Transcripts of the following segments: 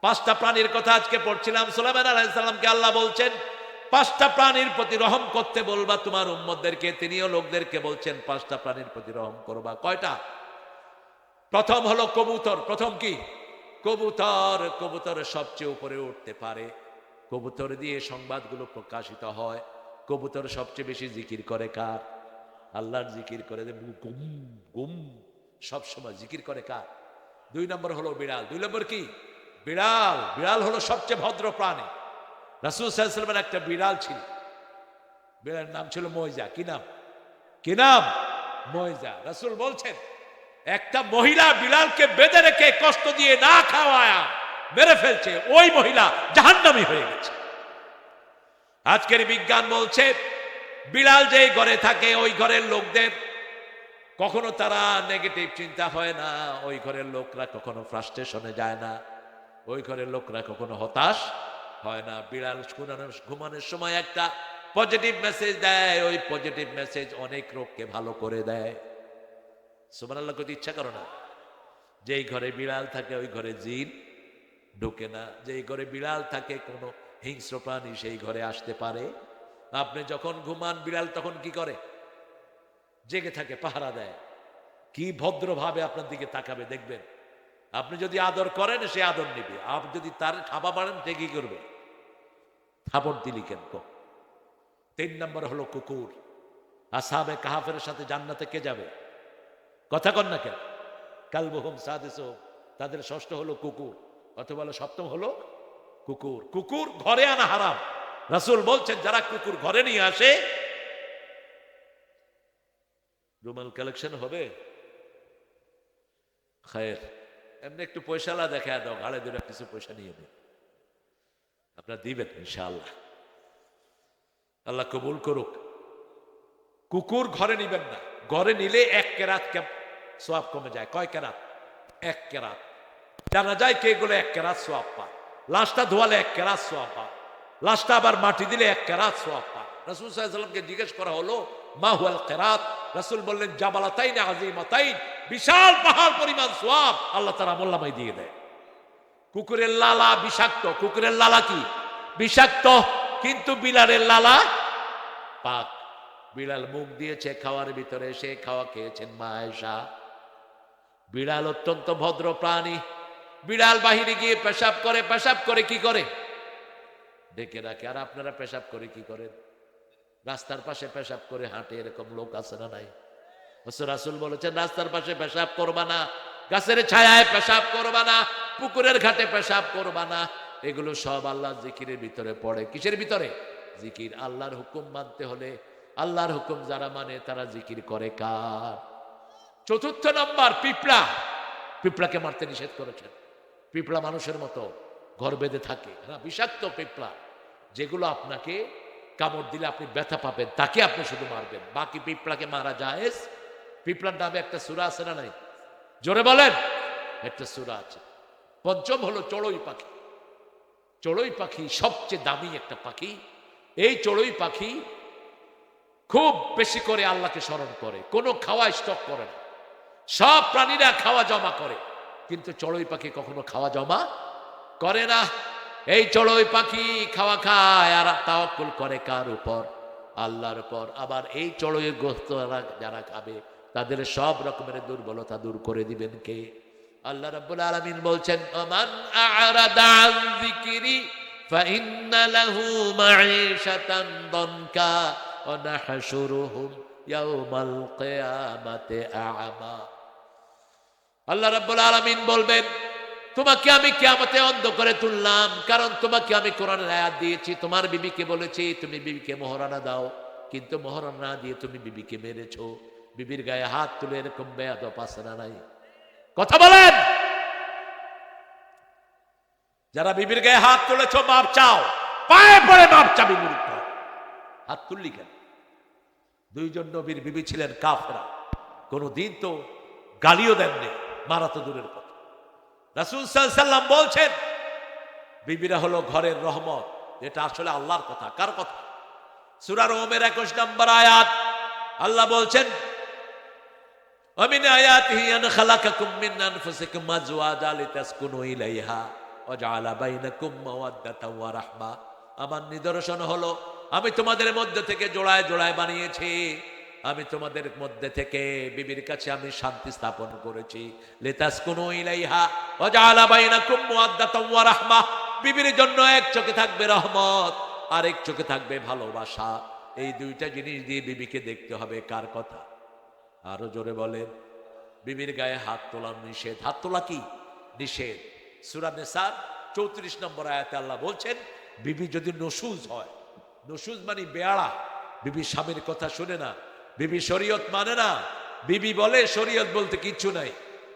পাঁচটা প্রাণীর কথা আজকে পড়ছিলাম। সুলাইমান আলাইসাল্লামকে আল্লাহ বলছেন, পাঁচটা প্রাণীর প্রতি রহম করতে বলবা তোমার উম্মতদেরকে, তিনিও লোকদেরকে বলছেন, পাঁচটা প্রাণীর প্রতি রহম করবা। কয়টা? প্রথম হলো কবুতর। প্রথম কি? কবুতর। কবুতর সবচেয়ে উপরে উঠতে পারে। কবুতর দিয়ে সংবাদগুলো প্রকাশিত হয়। কবুতর সবচেয়ে বেশি জিকির করে কার? আল্লাহর জিকির করে গুম গুম। সবসময় জিকির করে কার? দুই নম্বর হলো বিড়াল। দুই নম্বর কি? বিড়াল বিড়াল হলো সবচেয়ে ভদ্র প্রাণী। রাসুল সাল্লামের একটা বিড়াল ছিল। বিড়ালের নাম ছিল ময়জা কি নাম? কি নাম? ময়জা রাসুল বলছেন, একটা মহিলা বিড়ালকে বেঁধে রেখে কষ্ট দিয়ে না খাওয়ায়া, মেরে ফেলছে। ওই মহিলা জাহান্নামী হয়ে গেছে। আজকের বিজ্ঞান বলছে, বিড়াল যেই ঘরে থাকে, ওই ঘরের লোকদের কখনো তারা নেগেটিভ চিন্তা হয় না, ওই ঘরের লোকরা কখনো ফ্রাস্ট্রেশনে যায় না। ওই ঘরের লোকরা কখনো হতাশ? হয় না, বিড়াল ঘুমানোর ঘুমানোর সময় একটা পজিটিভ মেসেজ দেয়। ওই পজিটিভ মেসেজ অনেক রোগকে ভালো করে দেয়। সুমান আল্লাহ করতে ইচ্ছা করো না? যেই ঘরে বিড়াল থাকে, ওই ঘরে জিন ঢুকে না। যেই ঘরে বিড়াল থাকে, কোনো হিংস্র প্রাণী সেই ঘরে আসতে পারে। আপনি যখন ঘুমান, বিড়াল তখন কি করে? জেগে থাকে, পাহারা দেয়। কি ভদ্রভাবে আপনার দিকে তাকাবে, দেখবেন আপনি যদি আদর করেন, সে আদর নিবে। আপনি যদি তার খাবা মারেন সে কি করবে? থাপড় দিলি কেন? তিন নম্বর হলো কুকুর। আসামে কাহাফের সাথে জান্নাতে কে যাবে? কথা কন না কেন? কালবহুম সাদেশ তাদের ষষ্ঠ হলো কুকুর, অথবা সপ্তম হলো কুকুর। কুকুর ঘরে আনা হারাম। রাসুল বলছেন, যারা কুকুর ঘরে নিয়ে আসে, রুমাল কালেকশন হবে? খায়ের। এমনি একটু পয়সালা দেখা দাও, ঘাড়ে ধরে কিছু পয়সা নিয়ে নিন আপনার দিবেন ইনশাআল্লাহ। আল্লাহ কবুল করুক। কুকুর ঘরে নিবেন না। ঘরে নিলে এক কেরাত সোয়াব কমে যায়। কয় কেরাত? এক কেরাত। জানা যায় কে গুলো এক কেরাত সোয়াব পায়। লাশটা ধোয়ালে এক কেরাত সোয়াব পায়। লাশটা আবার মাটি দিলে এক কেরাত সোয়াব পায়। রসুল সাল্লামকে জিজ্ঞেস করা হলো, মা হুয়াল কেরাত? রসুল বললেন জাবালা তাই না জাবালাতাইন আজিমাতাইন বিশাল পাহাড় পরিমাণ সোয়াব আল্লাহ তারা মোল্লামাই দিয়ে দেয়। কুকুরের লালা বিষাক্ত। কুকুরের লালা কি? বিষাক্ত, কিন্তু বিলালের লালা পাক। বিড়াল মুখ দিয়েছে খাওয়ার ভিতরে, সে খাওয়া খেয়েছেন মায়েশা। বিড়াল অত্যন্ত ভদ্র প্রাণী। বিড়াল বাহিরে গিয়ে পেশাব করে পেশাব করে কি করে? ডেকে রাখে। আর আপনারা পেশাব করে কি করেন? রাস্তার পাশে পেশাব করে হাঁটে এরকম লোক আছে না নাই? রাসুল বলেছেন, রাস্তার পাশে পেশাব করবা না, গাছের ছায়ায় পেশাব করবা না, পুকুরের ঘাটে পেশাব করবা না। এগুলো সব আল্লাহ জিকিরের ভিতরে পড়ে। কিসের ভিতরে? জিকির আল্লাহর হুকুম মানতে হলে। আল্লাহর হুকুম যারা মানে তারা জিকির করে কার? চতুর্থ নম্বর, পিঁপড়া। পিঁপড়াকে মারতে নিষেধ করেছেন। পিঁপড়া মানুষের মতো ঘর বেঁধে থাকে। না, বিষাক্ত পিঁপড়া। যেগুলো আপনাকে কামড় দিলে আপনি ব্যথা পাবেন, তাকে আপনি শুধু মারবেন। বাকি পিঁপড়াকে মারা যায় পিঁপড়ার নামে একটা সুরা আছে না নাই? জোরে বলেন, একটা সুরা আছে। পঞ্চম হলো চড়ুই পাখি। চড়ুই পাখি সবচেয়ে দামি একটা পাখি। এই চড়ুই পাখি খুব বেশি করে আল্লাহকে স্মরণ করে, কোনো খাওয়া স্টক করে না। সব প্রাণীরা খাওয়া জমা করে, কিন্তু চড়ুই পাখি কখনো খাওয়া জমা করে না। এই চড়ুই পাখি খাওয়া খায় আর তাওয়াক্কুল করে কার উপর? আল্লাহর উপর। আবার এই চড়ুই গ্রস্ত যারা খাবে তাদের সব রকমের দুর্বলতা দূর করে দিবেন কে? আল্লাহ রাব্বুল আলামিন বলছেন আমান আ'রাদা আন যিকরি লাহু দনকা ওয়া নাহশুরুহুম ইয়াওমাল কিয়ামাতি আ'মা আল্লাহ রাব্বুল আলামিন বলবেন, তোমাকে আমি কিয়ামতে অন্ধ করে তুললাম, কারণ তোমাকে আমি কোরআনের আয়াত দিয়েছি, তোমার বিবিকে বলেছি, তুমি বিবিকে মোহরানা দাও, কিন্তু মোহরানা দিয়ে তুমি বিবিকে মেরেছো। বিবির গায়ে হাত তুলে এরকম আছে না নাই? কথা বলেন। যারা বিবির গায়ে হাত তুলেছ, মাপ চাও। পায়ে পড়ে মাপ চাবি হাত তুললি কেন? দুইজন নবীর বিবি ছিলেন কাফেরা। কোনো দিন তো গালিও দেননি, মারা তো দূরের কথা। রাসুল সাল্লাম বলছেন, বিবিরা হলো ঘরের রহমত। এটা আসলে আল্লাহর কথা। কার কথা? সুরার ওমের একুশ নম্বর আয়াত। আল্লাহ বলছেন ومن آياته أن خلقكم من أنفسكم أزواجا لتسكنوا إليها ওয়াজআলা বাইনাকুম মাওয়াদ্দাতাও ওয়া রাহমা আমার নিদর্শন হলো আমি তোমাদের মধ্যে থেকে জোড়ায় জোড়ায় বানিয়েছি আমি তোমাদের মধ্যে থেকে বিবির কাছে আমি শান্তি স্থাপন করেছি লিতাসকুনু ইলাইহা ওয়াজআলা বাইনাকুম মাওয়াদ্দাতাও ওয়া রাহমা বিবির জন্য এক চোখে থাকবে রহমত আরেক চোখে থাকবে ভালোবাসা এই দুইটা জিনিস দিয়ে বিবিকে দেখতে হবে কার কথা আরও জোরে বলেন। বিবির গায়ে হাত তোলা নিষেধ। হাত তোলা কি? নিষেধ। সুরা নেসার চৌত্রিশ নম্বর আয়াতে আল্লাহ বলছেন, বিবি যদি নসুজ হয়, নসুজ মানে বেয়াড়া। বিবি স্বামীর কথা শুনে না। বিবি শরীয়ত মানে না। বিবি বলে, শরীয়ত বলতে কিচ্ছু নাই।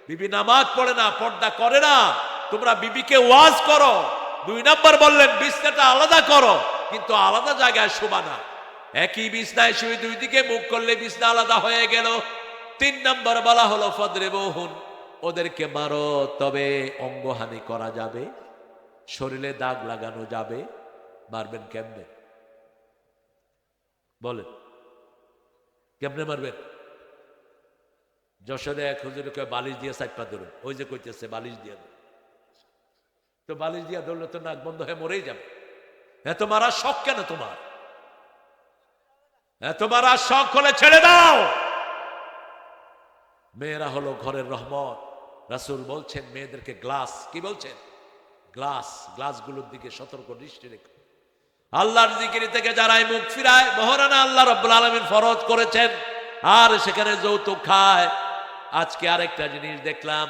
বিবি নামাজ পড়ে না, পর্দা করে না। তোমরা বিবিকে ওয়াজ করো। দুই নম্বর বললেন, বিছনাটা আলাদা করো। কিন্তু আলাদা জায়গায় শোবা না। একই বিছনায় শুয়ে দুই দিকে মুখ করলে বিছনা আলাদা হয়ে গেল। তিন নম্বর বলা হলো, ফদরে বহুন ওদেরকে মারো, তবে অঙ্গহানি করা যাবে, শরীরে দাগ লাগানো যাবে। মারবেন কেমনে? বলেন, কেমনে মারবেন? যশোরে এক হুজুরকে বালিশ দিয়ে সাইপা ধরুন। ওই যে কইতেছে, বালিশ দিয়ে। তো বালিশ দিয়ে ধরলে তো নাক বন্ধ হয়ে মরেই যাবে। এত মারা শখ কেন তোমার? এত মারা শখ হলে ছেড়ে দাও। মেয়েরা হলো ঘরের রহমত। রাসূল বলছেন, মেয়েদেরকে গ্লাস, কি বলছেন? গ্লাস, গ্লাসগুলোর দিকে সতর্ক দৃষ্টি রেখে। আল্লাহর জিকিরি থেকে যারাই মুখ ফিরায়, মহারানা আল্লাহ রব্বুল আলমিন ফরজ করেছেন, আর সেখানে যৌতুক খায়। আজকে আরেকটা জিনিস দেখলাম,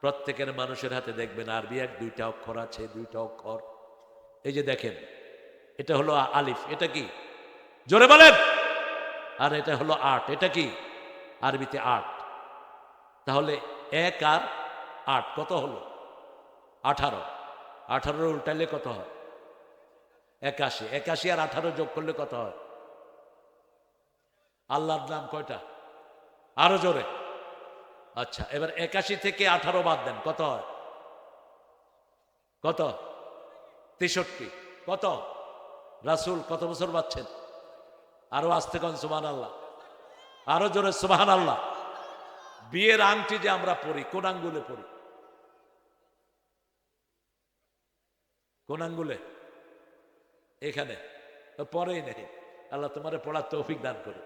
প্রত্যেকের মানুষের হাতে দেখবেন, আরবি এক, দুইটা অক্ষর আছে, দুইটা অক্ষর। এই যে দেখেন, এটা হলো আলিফ, এটা কি? জোরে বলেন। আর এটা হলো আট, এটা কি? আরবিতে আট। তাহলে এক আর আট, কত হলো? আঠারো। আঠারো উল্টাইলে কত হয়? একাশি। একাশি আর আঠারো যোগ করলে কত হয়? আল্লাহর নাম কয়টা? আরও জোরে। আচ্ছা এবার একাশি থেকে আঠারো বাদ দেন, কত হয়? কত? তেষট্টি। কত? রাসুল কত বছর বাচ্ছেন? আরও আসতে কন সুবান আল্লাহ আরও জোরে সুবাহান আল্লাহ বিয়ের আংটি যে আমরা পড়ি কোন আঙ্গুলে পড়ি কোন আঙ্গুলে? এখানে। পরেই নেই। আল্লাহ তোমার পড়ার তৌফিক দান করে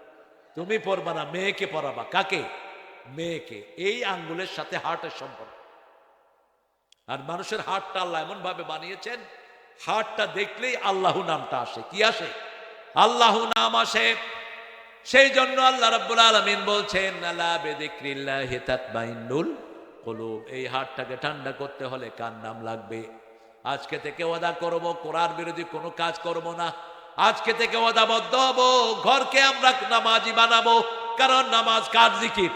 তুমি পড়বা না, মেয়েকে পড়াবা। কাকে? মেয়েকে। এই আঙ্গুলের সাথে হার্টের সম্পর্ক। আর মানুষের হার্টটা আল্লাহ এমন ভাবে বানিয়েছেন, হার্টটা দেখলেই আল্লাহ নামটা আসে। কি আসে? আল্লাহ নাম আসে। সেই জন্য আল্লাহ রাব্বুল আলামিন বলছেন এই হার্টটাকে ঠান্ডা করতে হলে কার নাম লাগবে? আজকে থেকে ওয়াদা করব, কোরআন বিরোধী কোনো কাজ করব না। আজকে থেকে ওয়াদাবদ্ধ হব, ঘরকে আমরা নামাজি বানাবো। কারণ নামাজ কার জিকির?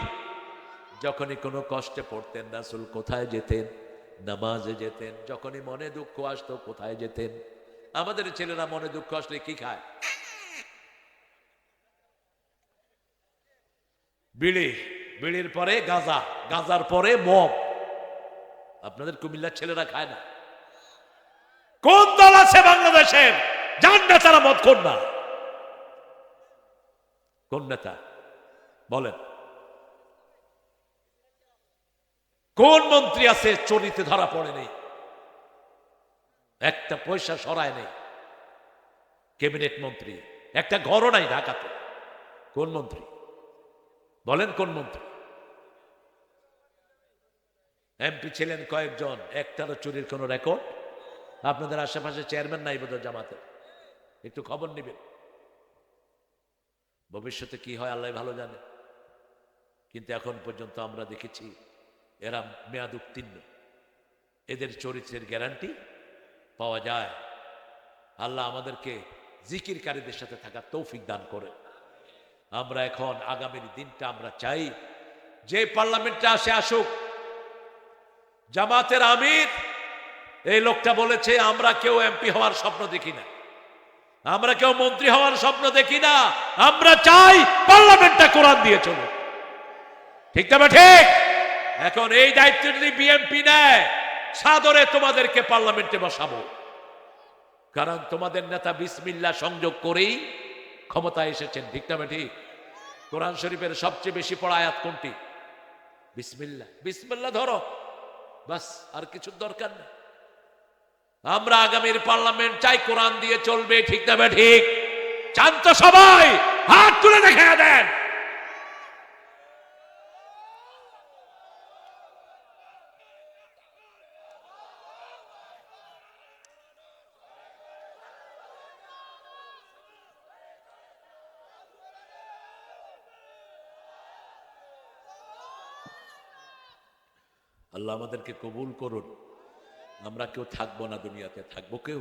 যখনই কোনো কষ্টে পড়তেন, রাসূল কোথায় যেতেন? নামাজে যেতেন। যখনই মনে দুঃখ আসতো, কোথায় যেতেন? আমাদের ছেলেরা মনে দুঃখ আসলে কি খায়? বিড়ি, বিড়ির পরে গাজা, গাজার পরে মদ আপনাদের কুমিল্লার ছেলেরা খায় না। কোন দল আছে বাংলাদেশের? যার নেতারা মদ কোন না? কোন নেতা? বলেন। কোন মন্ত্রী আছে চরিতে ধরা পড়ে নেই? একটা পয়সা সরায় নেই। ক্যাবিনেট মন্ত্রী। একটা ঘরও নাই ঢাকাতে। কোন মন্ত্রী? বলেন কোন মন্ত্রী? এমপি ছিলেন কয়েকজন, একটারও চুরির কোনো রেকর্ড? আপনাদের আশেপাশে চেয়ারম্যান নাই বোধ জামাতে? একটু খবর নেবেন। ভবিষ্যতে কি হয় আল্লাহ ভালো জানে। কিন্তু এখন পর্যন্ত আমরা দেখেছি এরা মেয়াদ উত্তীর্ণ। এদের চরিত্রের গ্যারান্টি পাওয়া যায়। আল্লাহ আমাদেরকে জিকিরকারীদের সাথে থাকার তৌফিক দান করে আমরা এখন আগামীর দিনটা আমরা চাই যে পার্লামেন্টে আসে আসুক। জামাতের আমির, এই লোকটা বলেছে, আমরা কেউ এমপি হওয়ার স্বপ্ন দেখি না। আমরা কেউ মন্ত্রী হওয়ার স্বপ্ন দেখি না। আমরা চাই পার্লামেন্টটা কোরআন দিয়ে চলো ঠিক তবে ঠিক। এখন এই দায়িত্ব যদি বিএমপি নেয়, সাদরে তোমাদেরকে পার্লামেন্টে বসাবো। কারণ তোমাদের নেতা বিসমিল্লা সংযোগ করেই ক্ষমতায় এসেছেন, ঠিক না ঠিক কোরআন শরীফের সবচেয়ে বেশি পড়া আয়াত কোনটি? বিসমিল্লা বিসমিল্লা ধরো। বাস, আর কিছুর দরকার নেই। আমরা আগামীর পার্লামেন্ট চাই কোরআন দিয়ে চলবে, ঠিক না ঠিক চান তো সবাই, হাত তুলে দেখা দেন। আল্লাহ আমাদেরকে কবুল করুন। আমরা কেউ থাকব না দুনিয়াতে থাকব কেউ?